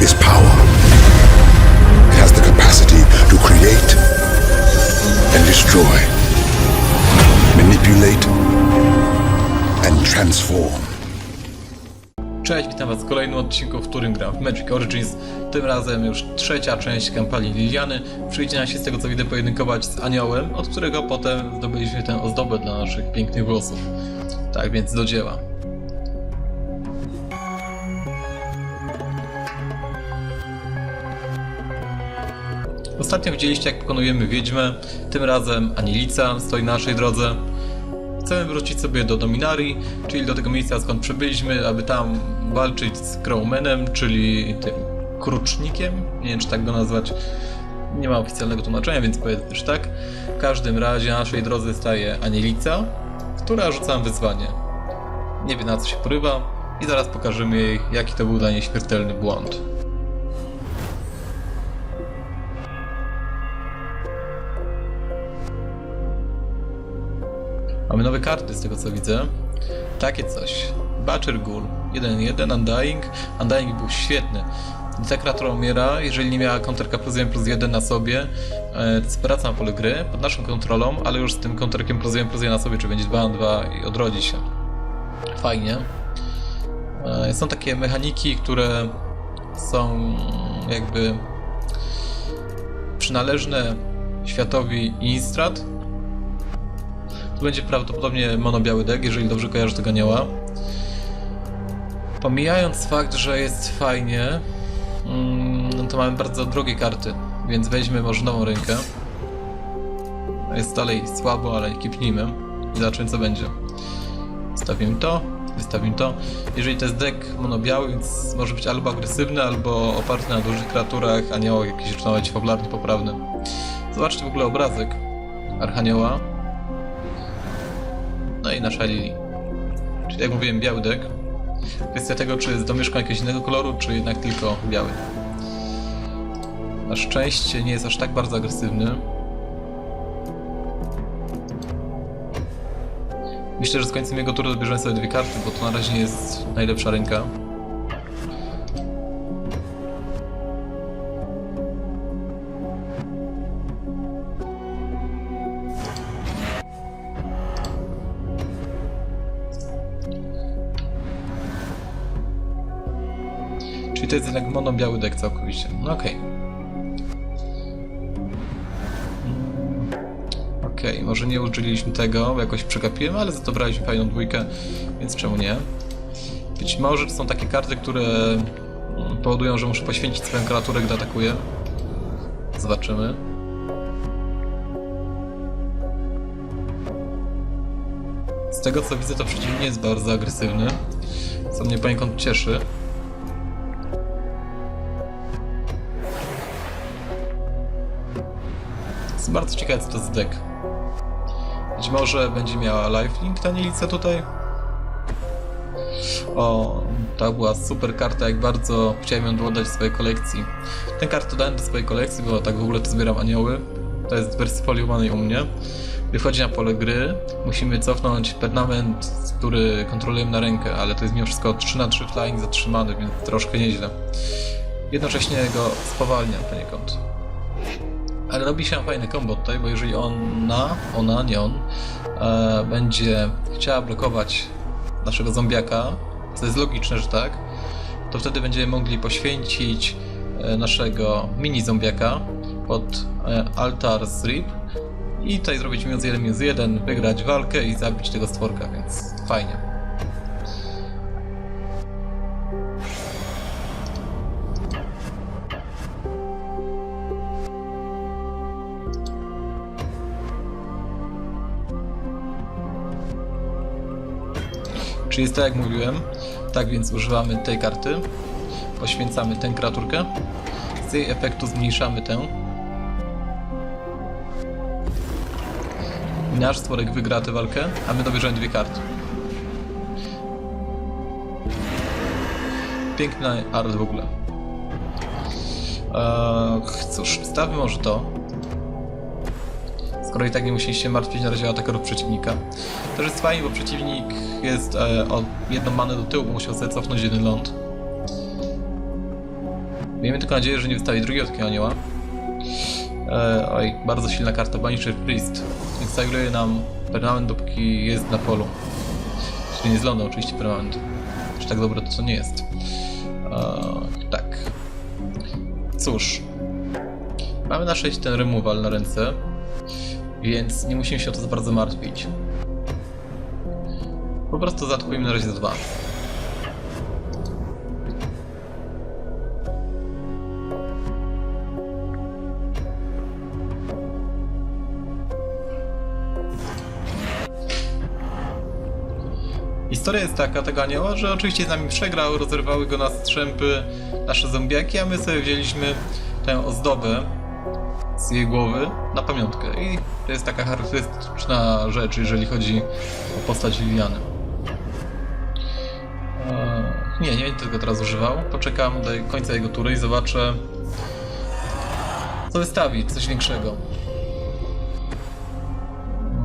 is power. It has the capacity to create and destroy, manipulate and transform. Cześć, witam was w kolejnym odcinku, w którym gram w Magic Origins. Tym razem już trzecia część kampanii Liliany. Przyjdzie nam się z tego co widzę pojedynkować z aniołem, od którego potem zdobyliśmy tę ozdobę dla naszych pięknych włosów. Tak więc do dzieła. Ostatnio widzieliście jak pokonujemy wiedźmę, tym razem Anilica stoi na naszej drodze. Chcemy wrócić sobie do Dominarii, czyli do tego miejsca skąd przybyliśmy, aby tam walczyć z Crowmanem, czyli tym krucznikiem, nie wiem czy tak go nazwać. Nie ma oficjalnego tłumaczenia, więc powiedzmy też tak. W każdym razie na naszej drodze staje Anielica, która rzuca nam wyzwanie. Nie wie na co się porywa i zaraz pokażemy jej, jaki to był dla niej śmiertelny błąd. Mamy nowe karty z tego co widzę. Takie coś. Butcher Ghoul 1-1, Undying. Undying był świetny. Ta umiera, jeżeli nie miała konterka plus 1 plus 1 na sobie, e, wraca na pole gry pod naszą kontrolą, ale już z tym konterkiem plus 1 plus 1 na sobie, czy będzie 2 na 2 i odrodzi się. Fajnie. E, Są takie mechaniki, które są jakby przynależne światowi Instrat, to będzie prawdopodobnie monobiały deck, jeżeli dobrze kojarzę tego anioła. Pomijając fakt, że jest fajnie, mm, no to mamy bardzo drogie karty, więc weźmy może nową rękę. Jest dalej słabo, ale kipnijmy i zobaczymy co będzie. Wstawimy to, wystawimy to. Jeżeli to jest deck monobiały, więc może być albo agresywny, albo oparty na dużych kreaturach, aniołach, jakiś zaczyna być fabularnie poprawny. Zobaczcie w ogóle obrazek Archanioła. Nasza Lili. Czyli jak mówiłem, biały deck. Kwestia tego, czy jest domieszką jakiegoś innego koloru, czy jednak tylko biały. Na szczęście nie jest aż tak bardzo agresywny. Myślę, że z końcem jego tury dobierzemy sobie dwie karty, bo to na razie nie jest najlepsza ręka. Czyli to jest jednak mono-biały deck całkowicie. No okej. Mm, Okej, może nie użyliśmy tego, bo jakoś przegapiłem, ale za to braliśmy fajną dwójkę, więc czemu nie? Być może to są takie karty, które mm, powodują, że muszę poświęcić swoją kreaturę, gdy atakuję. Zobaczymy. Z tego co widzę, to przeciwnie jest bardzo agresywny, co mnie poniekąd cieszy. Jestem bardzo ciekawy, co to jest deck. Być może będzie miała lifelink ta Nilica tutaj? O, to była super karta, jak bardzo chciałem ją dodać do swojej kolekcji. Tę kartę dałem do swojej kolekcji, bo tak w ogóle to zbieram anioły. To jest wersji foliowanej u mnie. Gdy wchodzi na pole gry, musimy cofnąć permanent, który kontrolujemy na rękę, ale to jest mimo wszystko 3 na 3 flying zatrzymany, więc troszkę nieźle. Jednocześnie go spowalnia poniekąd. Ale robi się fajny kombo tutaj, bo jeżeli ona, ona, nie on, e, będzie chciała blokować naszego zombiaka, co jest logiczne, że tak, to wtedy będziemy mogli poświęcić e, naszego mini zombiaka pod e, altar z i tutaj zrobić minus 1, minus 1, wygrać walkę i zabić tego stworka, więc fajnie. Czyli jest tak jak mówiłem. Tak więc używamy tej karty. Poświęcamy tę kreaturkę. Z jej efektu zmniejszamy tę. Nasz stworek wygra tę walkę, a my dobierzemy dwie karty. Piękny art w ogóle. Eee, cóż, wstawmy może to. Skoro i tak nie musieliście martwić na razie o atakerów przeciwnika. To jest fajnie, bo przeciwnik jest e, o jedną manę do tyłu, bo musiał sobie cofnąć jeden ląd. Miejmy tylko nadzieję, że nie wystawi drugiego takiego anioła. E, oj, bardzo silna karta Banisher Priest. Instaluje nam permanent dopóki jest na polu. Czyli nie zląda oczywiście permanent. Czy tak dobre to co nie jest. E, tak. Cóż. Mamy na 6 ten removal na ręce. Więc nie musimy się o to za bardzo martwić. Po prostu zaatakujemy na razie dwa. Historia jest taka tego anioła, że oczywiście z nami przegrał, rozerwały go na strzępy nasze zombiaki, a my sobie wzięliśmy tę ozdobę z jej głowy na pamiątkę. I to jest taka charakterystyczna rzecz, jeżeli chodzi o postać Liliany. Eee, Nie, nie będę tego teraz używał. Poczekam do końca jego tury i zobaczę, co wystawi, coś większego.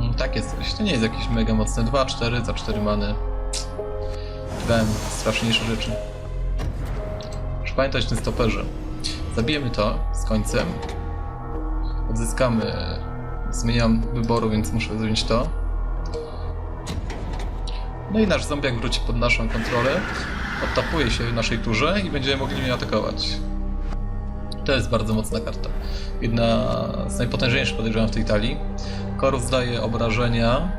Mm, Tak jest coś. To nie jest jakieś mega mocne 2, 4 za 4 many. Dałem straszniejsze rzeczy. Muszę pamiętać tym stoperze. Zabijemy to z końcem. Odzyskamy. Zmieniam wyboru, więc muszę zrobić to. No i nasz zombiak wróci pod naszą kontrolę. Odtapuje się w naszej turze i będziemy mogli mnie atakować. To jest bardzo mocna karta. Jedna z najpotężniejszych podejrzewam w tej talii. Korus daje obrażenia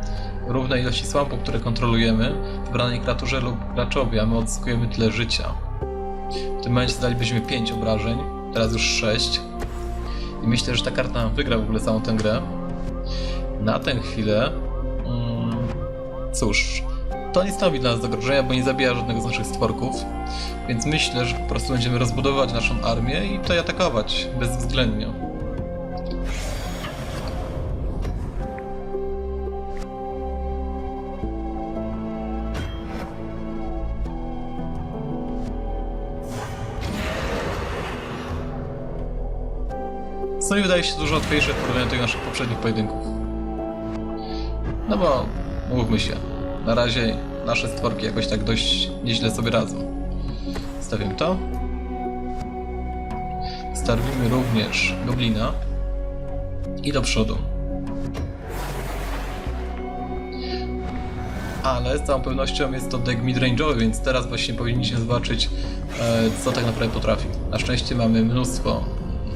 równej ilości słampu, które kontrolujemy wybranej kreaturze lub graczowi, a my odzyskujemy tyle życia. W tym momencie dalibyśmy 5 obrażeń, teraz już 6. I myślę, że ta karta wygra w ogóle całą tę grę. Na tę chwilę. Mm, cóż, to nie stanowi dla nas zagrożenia, bo nie zabija żadnego z naszych stworków. Więc myślę, że po prostu będziemy rozbudowywać naszą armię i tutaj atakować bezwzględnie. Mi wydaje się dużo łatwiejsze w porównaniu do naszych poprzednich pojedynków. No bo, mówmy się, na razie nasze stworki jakoś tak dość nieźle sobie radzą. Stawiam to. Stawimy również goblina. I do przodu. Ale z całą pewnością jest to deck midrange'owy, więc teraz właśnie powinniśmy zobaczyć, e, co tak naprawdę potrafi. Na szczęście mamy mnóstwo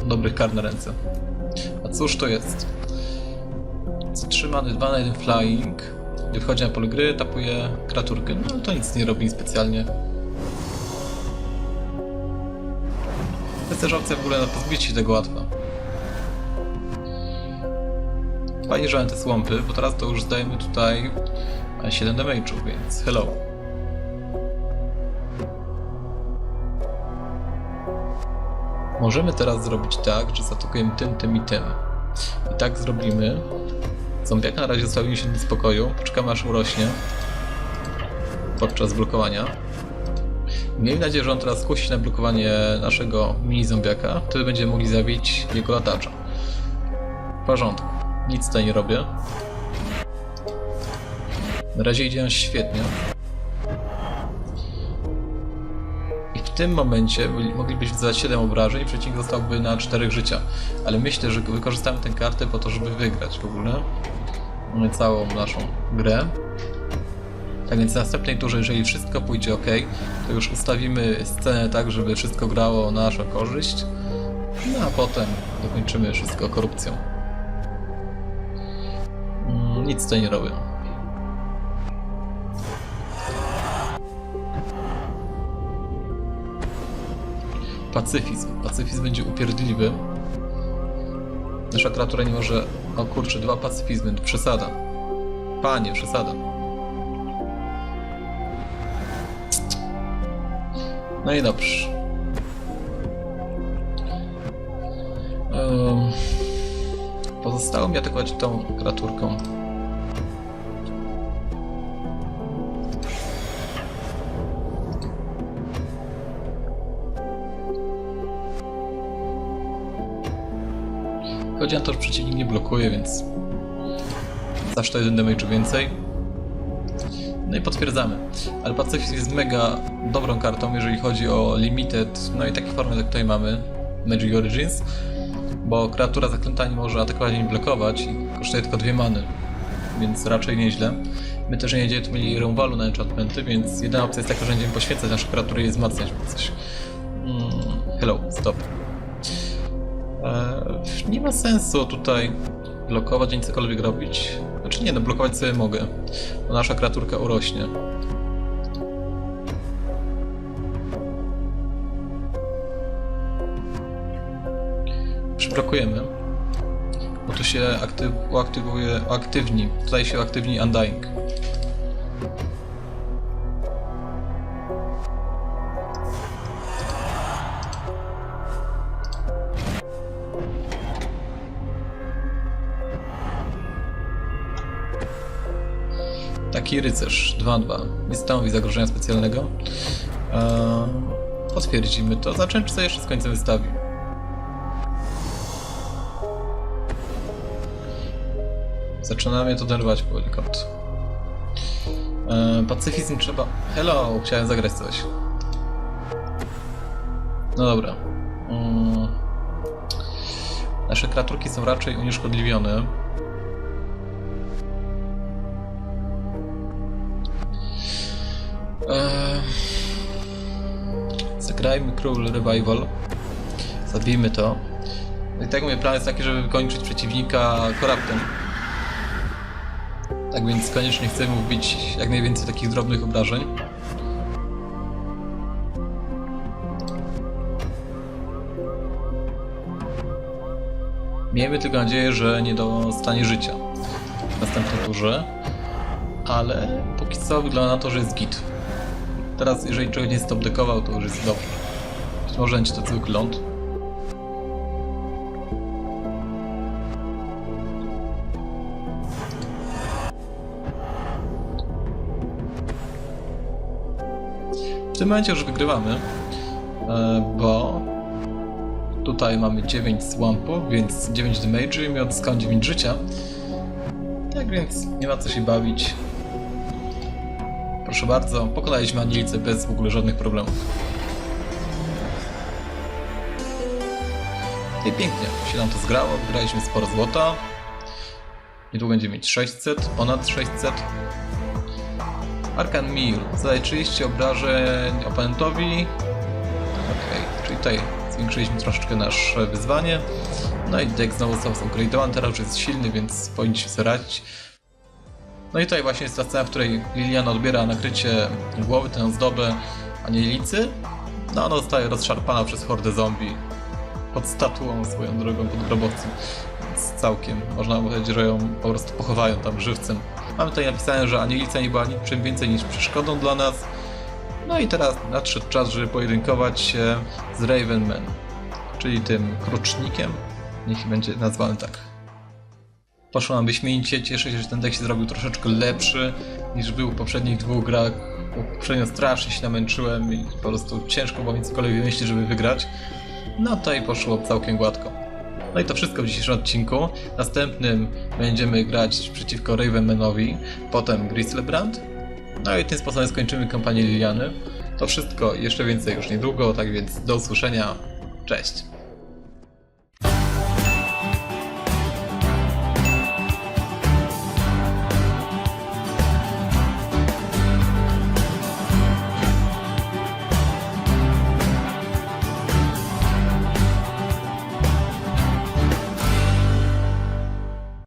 dobrych kar na ręce. A cóż to jest? Zatrzymany 2 na 1 flying. Gdy wchodzi na pole gry, tapuje kreaturkę. No to nic nie robi specjalnie. Jest też opcja w ogóle na pozbycie się tego łatwa. Fajnie, że te słampy, bo teraz to już zdajemy tutaj 7 damage'u, więc hello. Możemy teraz zrobić tak, że zaatakujemy tym, tym i tym. I tak zrobimy. Zombiaka na razie zostawimy się do spokoju. Poczekamy aż urośnie. Podczas blokowania. Miejmy nadzieję, że on teraz skusi na blokowanie naszego mini zombiaka. Wtedy będziemy mogli zabić jego latacza. W porządku. Nic tutaj nie robię. Na razie idzie on świetnie. Tym momencie moglibyśmy zadać 7 obrażeń, przeciwnik zostałby na 4 życia. Ale myślę, że wykorzystamy tę kartę po to, żeby wygrać w ogóle Mamy całą naszą grę. Tak więc w następnej turze, jeżeli wszystko pójdzie ok, to już ustawimy scenę tak, żeby wszystko grało na naszą korzyść. No a potem dokończymy wszystko korupcją. Mm, Nic tutaj nie robię. Pacyfizm. Pacyfizm będzie upierdliwy. Nasza kreatura nie może... O kurczę, dwa pacyfizmy, to przesada. Panie, przesada. No i dobrze. Um, pozostało mi atakować tą kreaturką. Na to, przeciwnik nie blokuje, więc zawsze to jeden damage więcej. No i potwierdzamy. Ale Pacyfizm jest mega dobrą kartą, jeżeli chodzi o limited, no i takie formy, jak tutaj mamy, Magic Origins, bo kreatura zaklęta nie może atakować ani blokować i kosztuje tylko dwie many, więc raczej nieźle. My też nie będziemy mieli removalu na enchantmenty, więc jedyna opcja jest taka, że będziemy poświęcać nasze kreatury i wzmacniać coś. Mm, hello, stop. Eee, nie ma sensu tutaj blokować ani cokolwiek robić. Znaczy nie, no blokować sobie mogę, bo nasza kreaturka urośnie. Przyblokujemy, bo tu się aktyw uaktywuje, uaktywni, tutaj się uaktywni Undying. Taki rycerz 2-2. Nie stanowi zagrożenia specjalnego. Eee, potwierdzimy to. Zacząć co jeszcze z końcem wystawi. Zaczyna mnie to denerwować poniekąd. Eee, pacyfizm trzeba... Hello! Chciałem zagrać coś. No dobra. Mm. Nasze kreaturki są raczej unieszkodliwione. Eee, Zagrajmy Król Revival. Zabijmy to. I tak mówię, plan jest taki, żeby wykończyć przeciwnika koraptem. Tak więc koniecznie chcę mu wbić jak najwięcej takich drobnych obrażeń. Miejmy tylko nadzieję, że nie dostanie życia w następnej turze, ale póki co wygląda na to, że jest git. Teraz, jeżeli czegoś nie stopdekował, to już jest dobrze. Być może będzie to zwykły ląd. W tym momencie już wygrywamy, e, bo tutaj mamy 9 swampów, więc 9 damage i my odzyskałem 9 życia. Tak więc nie ma co się bawić. Proszę bardzo, pokonaliśmy Anilicę bez w ogóle żadnych problemów. I pięknie, się nam to zgrało, wygraliśmy sporo złota. Niedługo będziemy mieć 600, ponad 600. Arkan Mir, zadaje 30 obrażeń oponentowi. Okej, czyli tutaj zwiększyliśmy troszeczkę nasze wyzwanie. No i deck znowu został upgrade'owany, teraz już jest silny, więc powinniśmy sobie radzić. No i tutaj właśnie jest ta scena, w której Liliana odbiera nakrycie głowy, tę ozdobę anielicy. No ona zostaje rozszarpana przez hordę zombie pod statuą swoją drogą, pod grobowcem. Więc całkiem, można powiedzieć, że ją po prostu pochowają tam żywcem. Mamy tutaj napisane, że anielica nie była niczym więcej niż przeszkodą dla nas. No i teraz nadszedł czas, żeby pojedynkować się z Ravenman, czyli tym krucznikiem. Niech będzie nazwany tak. Poszło nam wyśmienicie, cieszę się, że ten deck się zrobił troszeczkę lepszy niż był w poprzednich dwóch grach. Poprzednio strasznie się namęczyłem i po prostu ciężko było mi cokolwiek wymyślić, żeby wygrać. No tutaj poszło całkiem gładko. No i to wszystko w dzisiejszym odcinku. Następnym będziemy grać przeciwko Ravenmanowi, potem Grizzlebrand. No i tym sposobem skończymy kampanię Liliany. To wszystko i jeszcze więcej już niedługo, tak więc do usłyszenia. Cześć!